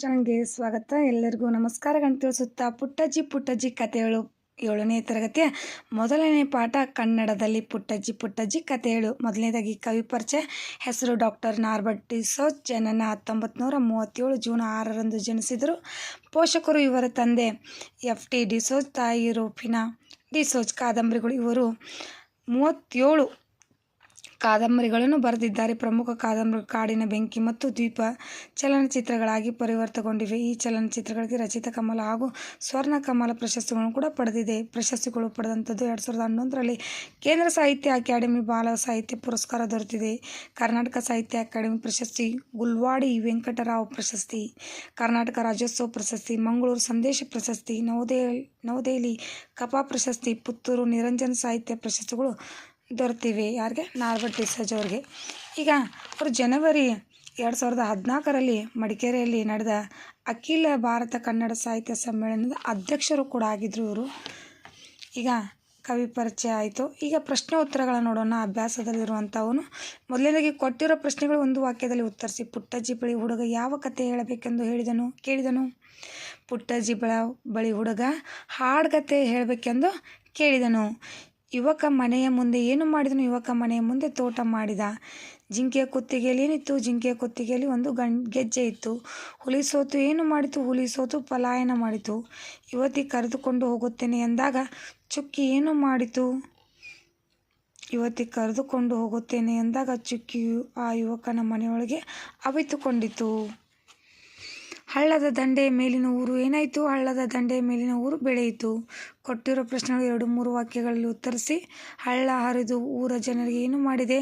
ಚಾನಲ್ಗೆ ಸ್ವಾಗತ. ಎಲ್ಲರಿಗೂ ನಮಸ್ಕಾರಗಳನ್ನು ತಿಳಿಸುತ್ತಾ ಪುಟ್ಟಜ್ಜಿ ಪುಟ್ಟಜ್ಜಿ ಕಥೆಗಳು ಏಳನೇ ತರಗತಿಯ ಮೊದಲನೇ ಪಾಠ ಕನ್ನಡದಲ್ಲಿ ಪುಟ್ಟಜ್ಜಿ ಪುಟ್ಟಜ್ಜಿ ಕಥೆಗಳು. ಮೊದಲನೇದಾಗಿ ಕವಿ ಪರಿಚಯ, ಹೆಸರು ಡಾಕ್ಟರ್ ನಾರ್ಬರ್ಟ್ ಡಿಸೋಜ್. ಜನನ ಹತ್ತೊಂಬತ್ತು ನೂರ ಮೂವತ್ತೇಳು, ಜೂನ್ ಆರರಂದು ಜನಿಸಿದರು. ಪೋಷಕರು ಇವರ ತಂದೆ ಎಫ್ ಟಿ ಡಿಸೋಜ್, ತಾಯಿ ರೂಪಿನಾ ಡಿಸೋಜ್. ಕಾದಂಬರಿಗಳು ಇವರು ಮೂವತ್ತೇಳು ಕಾದಂಬರಿಗಳನ್ನು ಬರೆದಿದ್ದಾರೆ. ಪ್ರಮುಖ ಕಾದಂಬರಿ ಕಾಡಿನ ಬೆಂಕಿ ಮತ್ತು ದ್ವೀಪ ಚಲನಚಿತ್ರಗಳಾಗಿ ಪರಿವರ್ತಗೊಂಡಿವೆ. ಈ ಚಲನಚಿತ್ರಗಳಿಗೆ ರಚಿತ ಕಮಲ ಹಾಗೂ ಸ್ವರ್ಣ ಕಮಲ ಪ್ರಶಸ್ತಿಗಳನ್ನು ಕೂಡ ಪಡೆದಿದೆ. ಪ್ರಶಸ್ತಿಗಳು ಪಡೆದಂಥದ್ದು ಎರಡು ಸಾವಿರದ ಹನ್ನೊಂದರಲ್ಲಿ ಕೇಂದ್ರ ಸಾಹಿತ್ಯ ಅಕಾಡೆಮಿ ಬಾಲ ಸಾಹಿತ್ಯ ಪುರಸ್ಕಾರ ದೊರೆತಿದೆ. ಕರ್ನಾಟಕ ಸಾಹಿತ್ಯ ಅಕಾಡೆಮಿ ಪ್ರಶಸ್ತಿ ಗುಲ್ವಾಡಿ ವೆಂಕಟರಾವ್ ಪ್ರಶಸ್ತಿ, ಕರ್ನಾಟಕ ರಾಜ್ಯೋತ್ಸವ ಪ್ರಶಸ್ತಿ, ಮಂಗಳೂರು ಸಂದೇಶ ಪ್ರಶಸ್ತಿ, ನವದೆಹಲಿ ನವದೆಹಲಿ ಕಪಾ ಪ್ರಶಸ್ತಿ, ಪುತ್ತೂರು ನಿರಂಜನ ಸಾಹಿತ್ಯ ಪ್ರಶಸ್ತಿಗಳು ದೊರೆತಿವೆ ಯಾರಿಗೆ? ನಾರ್ಬಟ್ ಡಿಸೋಜ್ ಅವ್ರಿಗೆ. ಈಗ ಅವರು ಜನವರಿ ಎರಡು ಸಾವಿರದ ಹದಿನಾಲ್ಕರಲ್ಲಿ ಮಡಿಕೇರಿಯಲ್ಲಿ ನಡೆದ ಅಖಿಲ ಭಾರತ ಕನ್ನಡ ಸಾಹಿತ್ಯ ಸಮ್ಮೇಳನದ ಅಧ್ಯಕ್ಷರು ಕೂಡ ಆಗಿದ್ದರು ಇವರು. ಈಗ ಕವಿ ಪರಿಚಯ ಆಯಿತು. ಈಗ ಪ್ರಶ್ನೆ ಉತ್ತರಗಳನ್ನು ನೋಡೋಣ. ಅಭ್ಯಾಸದಲ್ಲಿರುವಂಥವನು ಮೊದಲನೇದಾಗಿ ಕೊಟ್ಟಿರೋ ಪ್ರಶ್ನೆಗಳು ಒಂದು ವಾಕ್ಯದಲ್ಲಿ ಉತ್ತರಿಸಿ, ಪುಟ್ಟಜ್ಜಿ ಬಳಿ ಹುಡುಗ ಯಾವ ಕತೆ ಹೇಳಬೇಕೆಂದು ಹೇಳಿದನು? ಕೇಳಿದನು. ಪುಟ್ಟಜ್ಜಿ ಬಳ, ಬಳಿ ಹುಡುಗ ಹಾಡ್ಗತೆ ಹೇಳಬೇಕೆಂದು ಕೇಳಿದನು. ಯುವಕ ಮನೆಯ ಮುಂದೆ ಏನು ಮಾಡಿದನು? ಯುವಕ ಮನೆಯ ಮುಂದೆ ತೋಟ ಮಾಡಿದ. ಜಿಂಕೆಯ ಕುತ್ತಿಗೆಯಲ್ಲಿ ಏನಿತ್ತು? ಜಿಂಕೆಯ ಕುತ್ತಿಗೆಯಲ್ಲಿ ಒಂದು ಗಂ ಗೆಜ್ಜೆ ಇತ್ತು. ಹುಲಿ ಸೋತು ಏನು ಮಾಡಿತು? ಹುಲಿ ಸೋತು ಪಲಾಯನ ಮಾಡಿತು. ಯುವತಿ ಕರೆದುಕೊಂಡು ಹೋಗುತ್ತೇನೆ ಎಂದಾಗ, ಚುಕ್ಕಿ ಏನು ಮಾಡಿತು? ಯುವತಿ ಕರೆದುಕೊಂಡು ಹೋಗುತ್ತೇನೆ ಎಂದಾಗ, ಚುಕ್ಕಿಯು ಆ ಯುವಕನ ಮನೆಯೊಳಗೆ ಅವಿತುಕೊಂಡಿತು. ಹಳ್ಳದ ದಂಡೆಯ ಮೇಲಿನ ಊರು ಏನಾಯಿತು? ಹಳ್ಳದ ದಂಡೆಯ ಮೇಲಿನ ಊರು ಬೆಳೆಯಿತು. ಕೊಟ್ಟಿರೋ ಪ್ರಶ್ನೆಗಳು ಎರಡು ಮೂರು ವಾಕ್ಯಗಳಲ್ಲಿ ಉತ್ತರಿಸಿ, ಹಳ್ಳ ಹರಿದು ಊರ ಜನರಿಗೆ ಏನು ಮಾಡಿದೆ?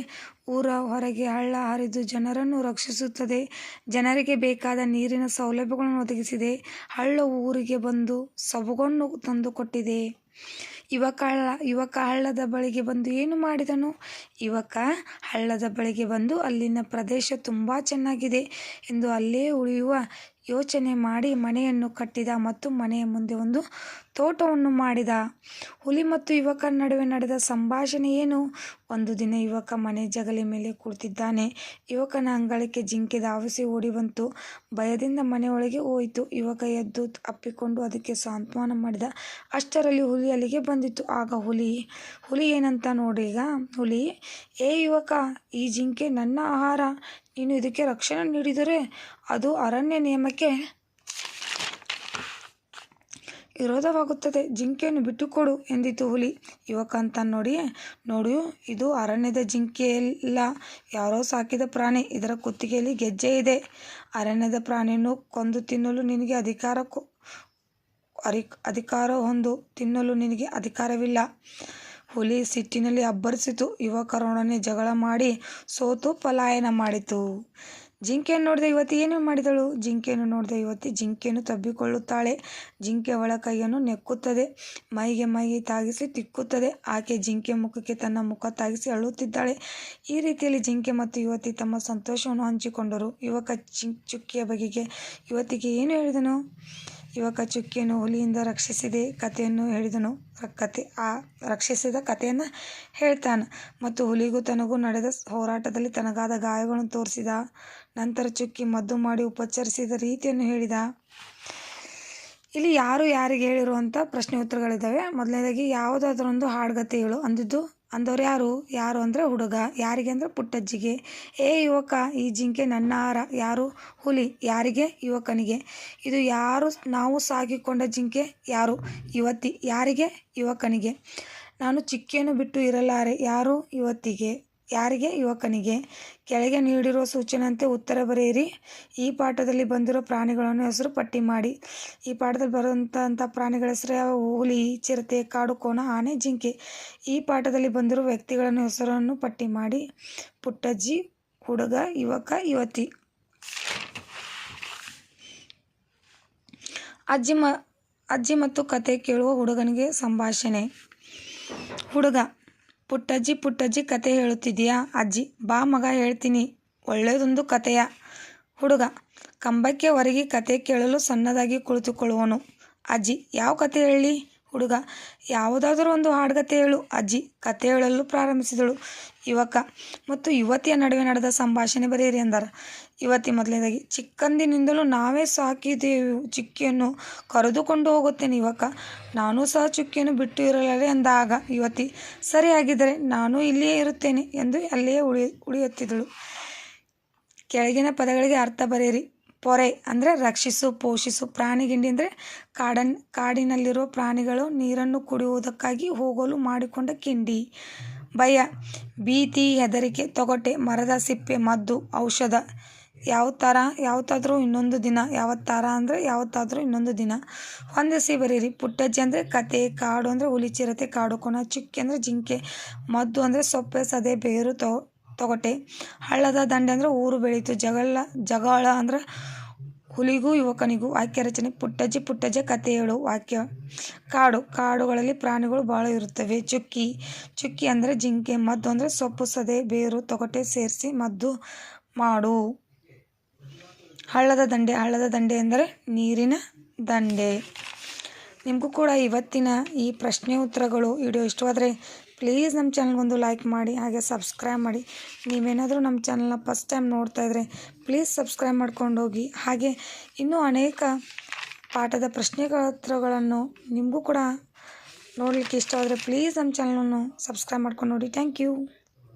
ಊರ ಹೊರಗೆ ಹಳ್ಳ ಹರಿದು ಜನರನ್ನು ರಕ್ಷಿಸುತ್ತದೆ, ಜನರಿಗೆ ಬೇಕಾದ ನೀರಿನ ಸೌಲಭ್ಯಗಳನ್ನು ಒದಗಿಸಿದೆ ಹಳ್ಳ ಊರಿಗೆ ಬಂದು ಸೊಬಗನ್ನು ತಂದುಕೊಟ್ಟಿದೆ ಯುವಕ ಹಳ್ಳ, ಯುವಕ ಹಳ್ಳದ ಬಳಿಗೆ ಬಂದು ಏನು ಮಾಡಿದನು? ಯುವಕ ಹಳ್ಳದ ಬಳಿಗೆ ಬಂದು ಅಲ್ಲಿನ ಪ್ರದೇಶ ತುಂಬ ಚೆನ್ನಾಗಿದೆ ಎಂದು ಅಲ್ಲೇ ಉಳಿಯುವ ಯೋಚನೆ ಮಾಡಿ ಮನೆಯನ್ನು ಕಟ್ಟಿದ ಮತ್ತು ಮನೆಯ ಮುಂದೆ ಒಂದು ತೋಟವನ್ನು ಮಾಡಿದ. ಹುಲಿ ಮತ್ತು ಯುವಕನ ನಡುವೆ ನಡೆದ ಸಂಭಾಷಣೆ ಏನು? ಒಂದು ದಿನ ಯುವಕ ಮನೆ ಜಗಲಿ ಮೇಲೆ ಕುಳಿತಿದ್ದಾನೆ ಯುವಕನ ಅಂಗಳಕ್ಕೆ ಜಿಂಕೆ ಧಾವಿಸಿ ಓಡಿ ಬಂತು. ಭಯದಿಂದ ಮನೆಯೊಳಗೆ ಹೋಯಿತು. ಯುವಕ ಎದ್ದು ಅಪ್ಪಿಕೊಂಡು ಅದಕ್ಕೆ ಸಾಂತ್ವನ ಮಾಡಿದ. ಅಷ್ಟರಲ್ಲಿ ಹುಲಿ ಅಲ್ಲಿಗೆ ಬಂದಿತ್ತು. ಆಗ ಹುಲಿ ಹುಲಿ ಏನಂತ ನೋಡಿ ಈಗ. ಹುಲಿ, ಏ ಯುವಕ, ಈ ಜಿಂಕೆ ನನ್ನ ಆಹಾರ. ನೀನು ಇದಕ್ಕೆ ರಕ್ಷಣೆ ನೀಡಿದರೆ ಅದು ಅರಣ್ಯ ನಿಯಮಕ್ಕೆ ವಿರೋಧವಾಗುತ್ತದೆ. ಜಿಂಕೆಯನ್ನು ಬಿಟ್ಟುಕೊಡು ಎಂದಿತು ಹುಲಿ. ಯುವಕ ಅಂತ ನೋಡಿ ನೋಡು, ಇದು ಅರಣ್ಯದ ಜಿಂಕೆಯಲ್ಲ ಯಾರೋ ಸಾಕಿದ ಪ್ರಾಣಿ, ಇದರ ಕುತ್ತಿಗೆಯಲ್ಲಿ ಗೆಜ್ಜೆ ಇದೆ. ಅರಣ್ಯದ ಪ್ರಾಣಿಯನ್ನು ಕೊಂದು ತಿನ್ನಲು ನಿನಗೆ ಅಧಿಕಾರ ಅಧಿಕಾರ ಹೊಂದು ತಿನ್ನಲು ನಿನಗೆ ಅಧಿಕಾರವಿಲ್ಲ. ಹುಲಿ ಸಿಟ್ಟಿನಲ್ಲಿ ಅಬ್ಬರಿಸಿತು. ಯುವಕರೊಡನೆ ಜಗಳ ಮಾಡಿ ಸೋತು ಪಲಾಯನ ಮಾಡಿತು. ಜಿಂಕೆಯನ್ನು ನೋಡಿದ ಯುವತಿ ಏನು ಮಾಡಿದಳು? ಜಿಂಕೆಯನ್ನು ನೋಡಿದ ಯುವತಿ ಜಿಂಕೆಯನ್ನು ತಬ್ಬಿಕೊಳ್ಳುತ್ತಾಳೆ. ಜಿಂಕೆ ಒಳ ಕೈಯನ್ನು ನೆಕ್ಕುತ್ತದೆ. ಮೈಗೆ ಮೈಗೆ ತಾಗಿಸಿ ತಿಕ್ಕುತ್ತದೆ. ಆಕೆ ಜಿಂಕೆ ಮುಖಕ್ಕೆ ತನ್ನ ಮುಖ ತಾಗಿಸಿ ಅಳುತ್ತಿದ್ದಾಳೆ. ಈ ರೀತಿಯಲ್ಲಿ ಜಿಂಕೆ ಮತ್ತು ಯುವತಿ ತಮ್ಮ ಸಂತೋಷವನ್ನು ಹಂಚಿಕೊಂಡರು. ಯುವಕ ಚುಕ್ಕಿಯ ಬಗೆಗೆ ಯುವತಿಗೆ ಏನು ಹೇಳಿದನು? ಯುವಕ ಚುಕ್ಕಿಯನ್ನು ಹುಲಿಯಿಂದ ರಕ್ಷಿಸಿದೆ. ಕಥೆಯನ್ನು ಹೇಳಿದನು. ಕತೆ ಆ ರಕ್ಷಿಸಿದ ಕಥೆಯನ್ನು ಹೇಳ್ತಾನೆ. ಮತ್ತು ಹುಲಿಗೂ ತನಗೂ ನಡೆದ ಹೋರಾಟದಲ್ಲಿ ತನಗಾದ ಗಾಯಗಳನ್ನು ತೋರಿಸಿದ. ನಂತರ ಚುಕ್ಕಿ ಮದ್ದು ಮಾಡಿ ಉಪಚರಿಸಿದ ರೀತಿಯನ್ನು ಹೇಳಿದ. ಇಲ್ಲಿ ಯಾರು ಯಾರಿಗೆ ಹೇಳಿರುವಂಥ ಪ್ರಶ್ನೆ ಉತ್ತರಗಳಿದ್ದಾವೆ. ಮೊದಲನೇದಾಗಿ ಯಾವುದಾದ್ರೊಂದು ಹಾಡುಗತೆ ಹೇಳು. ಅಂದಿದ್ದು, ಅಂದವ್ರು ಯಾರು? ಯಾರು ಅಂದರೆ ಹುಡುಗ. ಯಾರಿಗೆ ಅಂದರೆ ಪುಟ್ಟಜ್ಜಿಗೆ. ಏ ಯುವಕ, ಈ ಜಿಂಕೆ ನನ್ನ ಆಹಾರ. ಯಾರು? ಹುಲಿ. ಯಾರಿಗೆ? ಯುವಕನಿಗೆ. ಇದು ಯಾರು ನಾವು ಸಾಗಿಕೊಂಡ ಜಿಂಕೆ? ಯಾರು? ಯುವತಿ. ಯಾರಿಗೆ? ಯುವಕನಿಗೆ. ನಾನು ಚಿಕ್ಕೇನು ಬಿಟ್ಟು ಇರಲಾರೆ. ಯಾರು? ಯುವತಿಗೆ. ಯಾರಿಗೆ? ಯುವಕನಿಗೆ. ಕೆಳಗೆ ನೀಡಿರುವ ಸೂಚನೆಯಂತೆ ಉತ್ತರ ಬರೆಯಿರಿ. ಈ ಪಾಠದಲ್ಲಿ ಬಂದಿರೋ ಪ್ರಾಣಿಗಳನ್ನು ಹೆಸರು ಪಟ್ಟಿ ಮಾಡಿ. ಈ ಪಾಠದಲ್ಲಿ ಬರುವಂಥ ಪ್ರಾಣಿಗಳ ಹೆಸರು ಯಾವ? ಹುಲಿ, ಚಿರತೆ, ಕಾಡು, ಕೋಣ, ಆನೆ, ಜಿಂಕೆ. ಈ ಪಾಠದಲ್ಲಿ ಬಂದಿರೋ ವ್ಯಕ್ತಿಗಳನ್ನು ಹೆಸರನ್ನು ಪಟ್ಟಿ ಮಾಡಿ. ಪುಟ್ಟಜ್ಜಿ, ಹುಡುಗ, ಯುವಕ, ಯುವತಿ. ಅಜ್ಜಿ ಮ, ಅಜ್ಜಿ ಮತ್ತು ಕತೆ ಕೇಳುವ ಹುಡುಗನಿಗೆ ಸಂಭಾಷಣೆ. ಹುಡುಗ ಪುಟ್ಟಜ್ಜಿ ಪುಟ್ಟಜ್ಜಿ ಕತೆ ಹೇಳುತ್ತಿದೆಯಾ ಅಜ್ಜಿ? ಬಾ ಮಗ, ಹೇಳ್ತೀನಿ. ಒಳ್ಳೆಯದೊಂದು ಕತೆಯ ಹುಡುಗ. ಕಂಬಕ್ಕೆ ಒರಗಿ ಕತೆ ಕೇಳಲು ಸಣ್ಣದಾಗಿ ಕುಳಿತುಕೊಳ್ಳುವನು. ಅಜ್ಜಿ, ಯಾವ ಕತೆ ಹೇಳಿ? ಹುಡುಗ. ಯಾವುದಾದರೂ ಒಂದು ಹಾಡುಗತೆ ಹೇಳು. ಅಜ್ಜಿ ಕತೆ ಹೇಳಲು ಪ್ರಾರಂಭಿಸಿದಳು. ಯುವಕ, ಮತ್ತು ಯುವತಿಯ ನಡುವೆ ನಡೆದ ಸಂಭಾಷಣೆ ಬರೆಯಿರಿ ಎಂದರು. ಯುವತಿ ಮೊದಲನೇದಾಗಿ, ಚಿಕ್ಕಂದಿನಿಂದಲೂ ನಾವೇ ಸಾಕಿದೆವು. ಚುಕ್ಕಿಯನ್ನು ಕರೆದುಕೊಂಡು ಹೋಗುತ್ತೇನೆ ಯುವಕ. ನಾನು ಸಹ ಚುಕ್ಕಿಯನ್ನು ಬಿಟ್ಟು ಇರಲಾರೆ ಎಂದಾಗ ಯುವತಿ ಸರಿಯಾಗಿದ್ದರೆ ನಾನು ಇಲ್ಲಿಯೇ ಇರುತ್ತೇನೆ ಎಂದು ಅಲ್ಲಿಯೇ ಉಳಿ, ಉಳಿಯುತ್ತಿದ್ದಳು. ಕೆಳಗಿನ ಪದಗಳಿಗೆ ಅರ್ಥ ಬರೆಯಿರಿ. ಪೊರೆ ಅಂದರೆ ರಕ್ಷಿಸು, ಪೋಷಿಸು ಪ್ರಾಣಿಗಿಂಡಿ ಅಂದರೆ ಕಾಡನ್ ಕಾಡಿನಲ್ಲಿರುವ ಪ್ರಾಣಿಗಳು ನೀರನ್ನು ಕುಡಿಯುವುದಕ್ಕಾಗಿ ಹೋಗಲು ಮಾಡಿಕೊಂಡ ಕಿಂಡಿ. ಭಯ, ಭೀತಿ, ಹೆದರಿಕೆ, ತೊಗಟೆ, ಮರದ ಸಿಪ್ಪೆ, ಮದ್ದು, ಔಷಧ. ಯಾವ ಥರ ಯಾವತ್ತಾದರೂ ಇನ್ನೊಂದು ದಿನ ಯಾವತ್ತಾರ ಅಂದರೆ ಯಾವತ್ತಾದರೂ ಇನ್ನೊಂದು ದಿನ. ಹೊಂದಿಸಿ ಬರೀರಿ. ಪುಟ್ಟಜ್ಜಿ ಅಂದರೆ ಕತೆ, ಕಾಡು ಅಂದರೆ ಹುಲಿ ಚಿರತೆ, ಕಾಡು ಕೊನ ಚುಕ್ಕೆ ಅಂದರೆ ಜಿಂಕೆ, ಮದ್ದು ಅಂದರೆ ಸೊಪ್ಪೆ, ಸದೆ, ಬೇರು, ತೊ ತೊಗಟೆ ಹಳ್ಳದ ದಂಡೆ ಅಂದರೆ ಊರು ಬೆಳೀತು. ಜಗಳ ಜಗಳ ಅಂದ್ರೆ ಹುಲಿಗೂ ಯುವಕನಿಗೂ ವಾಕ್ಯ ರಚನೆ. ಪುಟ್ಟಜ್ಜಿ ಪುಟ್ಟಜ್ಜಿ ಕತೆ ಹೇಳು, ವಾಕ್ಯ ಕಾಡು. ಕಾಡುಗಳಲ್ಲಿ ಪ್ರಾಣಿಗಳು ಭಾಳ ಇರುತ್ತವೆ. ಚುಕ್ಕಿ ಚುಕ್ಕಿ ಅಂದರೆ ಜಿಂಕೆ, ಮದ್ದು ಅಂದರೆ ಸೊಪ್ಪು, ಸದೆ, ಬೇರು ತೊಗಟೆ ಸೇರಿಸಿ, ಮದ್ದು ಮಾಡು. ಹಳ್ಳದ ದಂಡೆ ಹಳ್ಳದ ದಂಡೆ ಅಂದರೆ ನೀರಿನ ದಂಡೆ. ನಿಮಗೂ ಕೂಡ ಇವತ್ತಿನ ಈ ಪ್ರಶ್ನೆ ಉತ್ತರಗಳು, ವಿಡಿಯೋ ಇಷ್ಟವಾದರೆ ಪ್ಲೀಸ್ ನಮ್ಮ ಚಾನಲ್ಗೊಂದು ಲೈಕ್ ಮಾಡಿ, ಹಾಗೆ ಸಬ್ಸ್ಕ್ರೈಬ್ ಮಾಡಿ. ನೀವೇನಾದರೂ ನಮ್ಮ ಚಾನಲ್ನ ಫಸ್ಟ್ ಟೈಮ್ ನೋಡ್ತಾ ಇದ್ದರೆ ಪ್ಲೀಸ್ ಸಬ್ಸ್ಕ್ರೈಬ್ ಮಾಡ್ಕೊಂಡು ಹೋಗಿ. ಹಾಗೆ ಇನ್ನೂ ಅನೇಕ ಪಾಠದ ಪ್ರಶ್ನೆಗಳತ್ರಗಳನ್ನು ನಿಮಗೂ ಕೂಡ ನೋಡಲಿಕ್ಕೆ ಇಷ್ಟವಾದರೆ ಪ್ಲೀಸ್ ನಮ್ಮ ಚಾನಲನ್ನು ಸಬ್ಸ್ಕ್ರೈಬ್ ಮಾಡ್ಕೊಂಡು ನೋಡಿ. Thank you